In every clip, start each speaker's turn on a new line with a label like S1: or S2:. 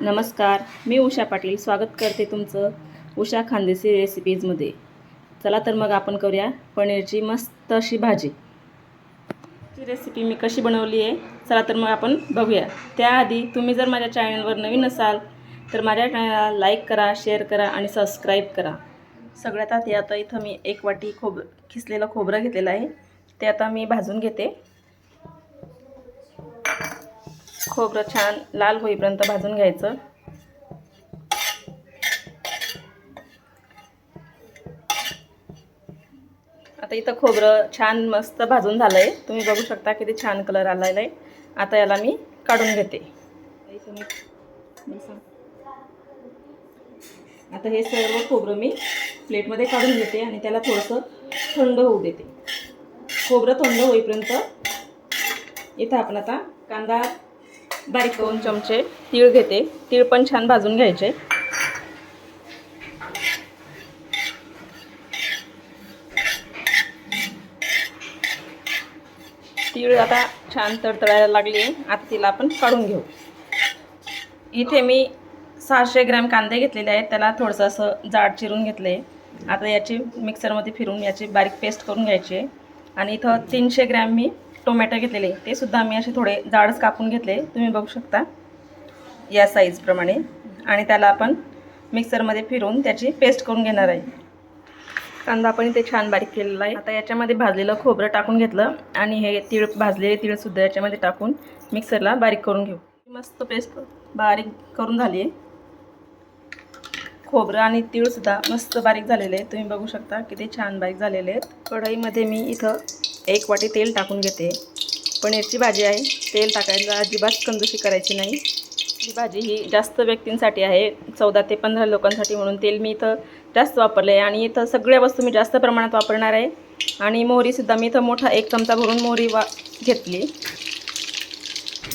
S1: नमस्कार मी उषा पाटील. स्वागत करते तुमचं उषा खानदेशी रेसिपीजमध्ये चला तर मग आपण करूया पनीरची मस्त अशी भाजी. ती रेसिपी मी कशी बनवली आहे चला तर मग आपण बघूया. त्याआधी तुम्ही जर माझ्या चॅनलवर नवीन असाल तर माझ्या चॅनलला लाईक करा शेअर करा आणि सबस्क्राईब करा. सगळ्यात आधी आता इथं मी एक वाटी खोब खिसलेलं खोबरं घेतलेलं आहे. ते आता मी भाजून घेते. खोबरं छान लाल होईपर्यंत भाजून घ्यायचं. आता इथं खोबरं छान मस्त भाजून झालं आहे तुम्ही बघू शकता किती छान कलर आलेला आहे आता याला मी काढून घेते. आता हे सर्व खोबरं मी प्लेटमध्ये काढून घेते आणि त्याला थोडंसं थंड होऊ देते. खोबरं थंड होईपर्यंत इथं आपण आता कांदा बारीक दोन चमचे तीळ घेते. तीळ पण छान भाजून घ्यायचे. तीळ आता छान तडतडायला लागली. आता तिला आपण काढून घेऊ. इथे मी सहाशे ग्रॅम कांदे घेतलेले आहेत. त्याला थोडंसं असं जाड चिरून घेतले. आता याची मिक्सरमध्ये फिरून याची बारीक पेस्ट करून घ्यायची. आहे आणि इथं तीनशे ग्रॅम मी टोमॅटो घेतलेले ते सुद्धा आम्ही असे थोडे जाडच कापून घेतले तुम्ही बघू शकता. या साईजप्रमाणे आणि त्याला आपण मिक्सरमध्ये फिरून त्याची पेस्ट करून घेणार आहे. कांदा आपण इथे छान बारीक केलेला आहे. आता याच्यामध्ये भाजलेलं खोबरं टाकून घेतलं आणि हे तीळ भाजलेले तीळसुद्धा याच्यामध्ये टाकून मिक्सरला बारीक करून घेऊ. मस्त पेस्ट बारीक करून झाली आहे. खोबरं आणि तीळसुद्धा मस्त बारीक झालेले आहे. तुम्ही बघू शकता किती छान बारीक झालेले आहेत. कढईमध्ये मी इथं एक वाटी तेल टाकून घेते. पनीरची भाजी आहे. तेल टाकायला अजिबात कंजूशी करायची नाही. ही भाजी ही जास्त व्यक्तींसाठी आहे. चौदा ते पंधरा लोकांसाठी म्हणून तेल मी इथं जास्त वापरलं आहे आणि इथं सगळ्या वस्तू मी जास्त प्रमाणात वापरणार आहे. आणि मोहरीसुद्धा मी इथं मोठा एक चमचा भरून मोहरी वा घेतली.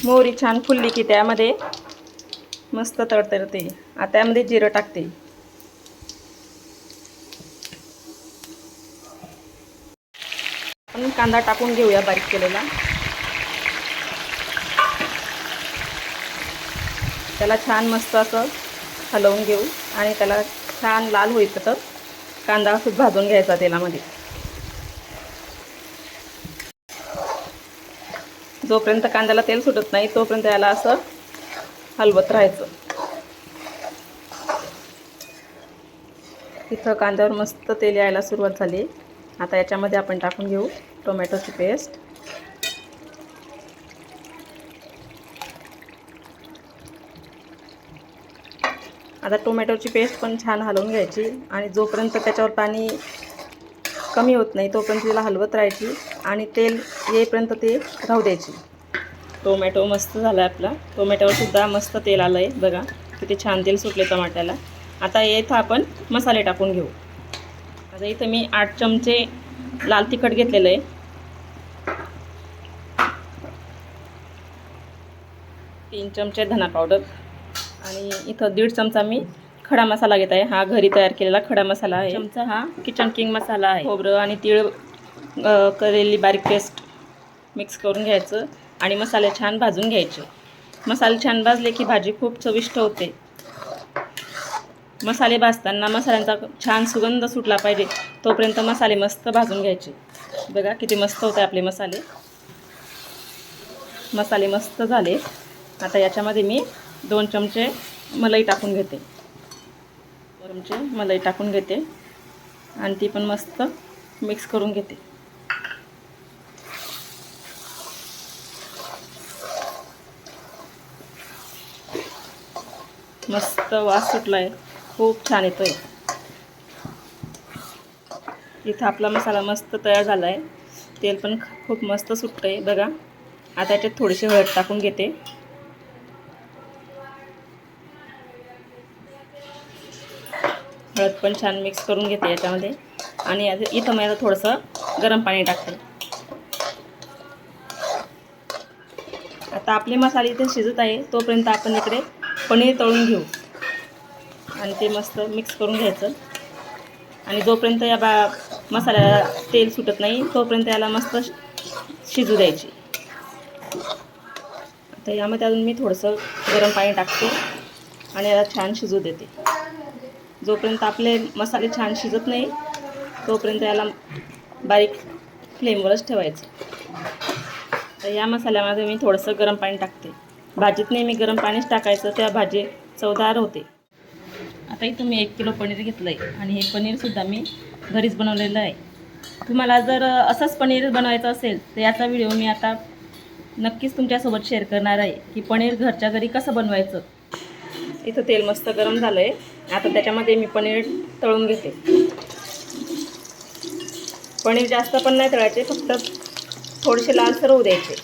S1: मोहरी छान फुलली की त्यामध्ये मस्त तडतडते. आता त्यामध्ये जिरं टाकते. आपण कांदा टाकून घेऊया बारीक केलेला. त्याला छान मस्त असं हलवून घेऊ आणि त्याला छान लाल होईल तसं कांदा खूप भाजून घ्यायचा तेलामध्ये. जोपर्यंत कांद्याला तेल सुटत नाही तोपर्यंत याला असं हलवत राहायचं. इथं कांद्यावर मस्त तेल यायला सुरुवात झाली. आता याच्यामध्ये आपण टाकून घेऊ टोमॅटोची पेस्ट. आता टोमॅटोची पेस्ट पण छान हलवून घ्यायची आणि जोपर्यंत त्याच्यावर पाणी कमी होत नाही तोपर्यंत तिला हलवत राहायची आणि तेल येईपर्यंत ते राहू द्यायची. टोमॅटो मस्त झाला आहे आपला टोमॅटोवरसुद्धा मस्त तेल आलं आहे बघा. किती छान तेल सुटले टमाट्याला. आता इथं आपण मसाले टाकून घेऊ. आता इथं मी आठ चमचे लाल तिखट घेतलेलं आहे. तीन चमचे धना पावडर आणि इथं दीड चमचा मी खडा मसाला घेत आहे. हा घरी तयार केलेला खडा मसाला आहे. चमचा हा किचन किंग मसाला आहे. खोबरं आणि तीळ अ, केलेली बारीक पेस्ट मिक्स करून घ्यायचं आणि मसाले छान भाजून घ्यायचे. मसाले छान भाजले की भाजी खूप चविष्ट होते. मसाले भाजताना मसाल्यांचा छान सुगंध सुटला पाहिजे. तोपर्यंत मसाले मस्त भाजून घ्यायचे. बघा किती मस्त होते आपले मसाले. मसाले मस्त झाले. आता याच्यामध्ये मी दोन चमचे मलाई टाकून घेते. चमचे मलाई टाकून घेते. आणि ती पण मस्त मिक्स करून घेते. मस्त वास सुटला आहे खूप छान येतो आहे इथं आपला मसाला मस्त तयार झाला आहे तेल पण खूप मस्त सुटतं आहे बघा. आता याच्यात थोडीशी हळद टाकून घेते. हळद पण छान मिक्स करून घेते याच्यामध्ये. आणि इथं मी आता थोडंसं गरम पाणी टाकते. आता आपले मसाले इथे शिजत आहे तोपर्यंत आपण इकडे पनीर तळून घेऊ. आणि ते मस्त मिक्स करून घ्यायचं. आणि जोपर्यंत या बा मसाल्याला तेल सुटत नाही तोपर्यंत याला मस्त शिजू द्यायची. आता यामध्ये अजून मी थोडंसं गरम पाणी टाकते आणि याला छान शिजू देते. जोपर्यंत आपले मसाले छान शिजत नाही तोपर्यंत याला बारीक फ्लेमवरच ठेवायचं. तर या मसाल्यामध्ये मी थोडंसं गरम पाणी टाकते. भाजीत नेहमी गरम पाणीच टाकायचं त्या भाजी चवदार होते. आता इथं मी एक किलो पनीर घेतलं आहे आणि हे पनीरसुद्धा मी घरीच बनवलेलं आहे. तुम्हाला जर असंच पनीर बनवायचं असेल तर याचा व्हिडिओ मी आता नक्कीच तुमच्यासोबत शेअर करणार आहे की पनीर घरच्या घरी कसं बनवायचं. इथं तेल मस्त गरम झालं आहे आता त्याच्यामध्ये मी पनीर तळून घेते. पनीर जास्त पण नाही तळायचे फक्त थोडेसे लालसर होऊ द्यायचे.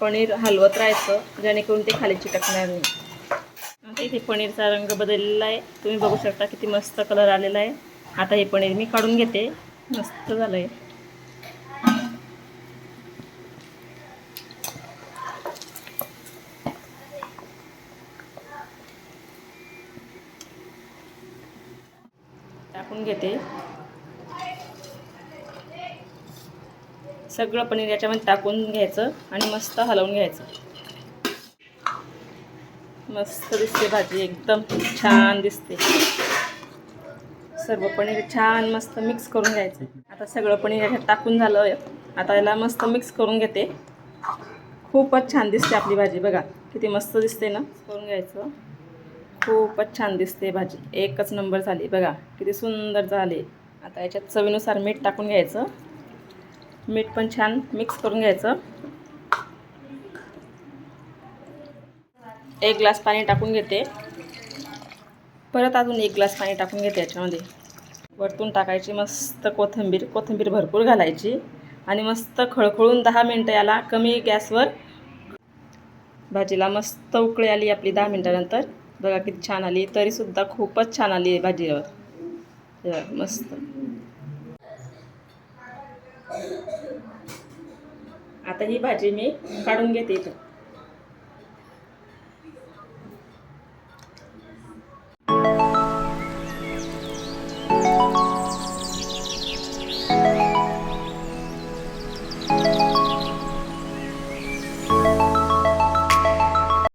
S1: पनीर हलवत राहायचं जेणेकरून ते खाली चिटकणार नाही. इथे पनीरचा रंग बदललेला आहे. तुम्ही बघू शकता किती मस्त कलर आलेला आहे. आता हे पनीर मी काढून घेते. मस्त झालं आहे टाकून घेते. सगळं पनीर याच्यामध्ये टाकून घ्यायचं आणि मस्त हलवून घ्यायचं. मस्त दिसते भाजी एकदम छान दिसते. सर्व पनीर छान मस्त मिक्स करून घ्यायचं. आता सगळं पनीर याच्यात टाकून झालं. आता याला मस्त मिक्स करून घेते. खूपच छान दिसते आपली भाजी बघा. किती मस्त दिसते ना? करून घ्यायचं. खूपच छान दिसते भाजी. एकच नंबर झाली बघा. किती सुंदर झाली. आता याच्यात चवीनुसार मीठ टाकून घ्यायचं. मीठ पण छान मिक्स करून घ्यायचं. एक ग्लास पाणी टाकून घेते. परत अजून एक ग्लास पाणी टाकून घेते याच्यामध्ये. वरतून टाकायची मस्त कोथिंबीर कोथिंबीर भरपूर घालायची आणि मस्त खळखळून दहा मिनटं याला कमी गॅसवर भाजीला मस्त उकळी आली आपली दहा मिनटानंतर. बघा किती छान आली तरीसुद्धा खूपच छान आली आहे भाजीवर. मस्त. आता ही भाजी मी काढून घेते इथं.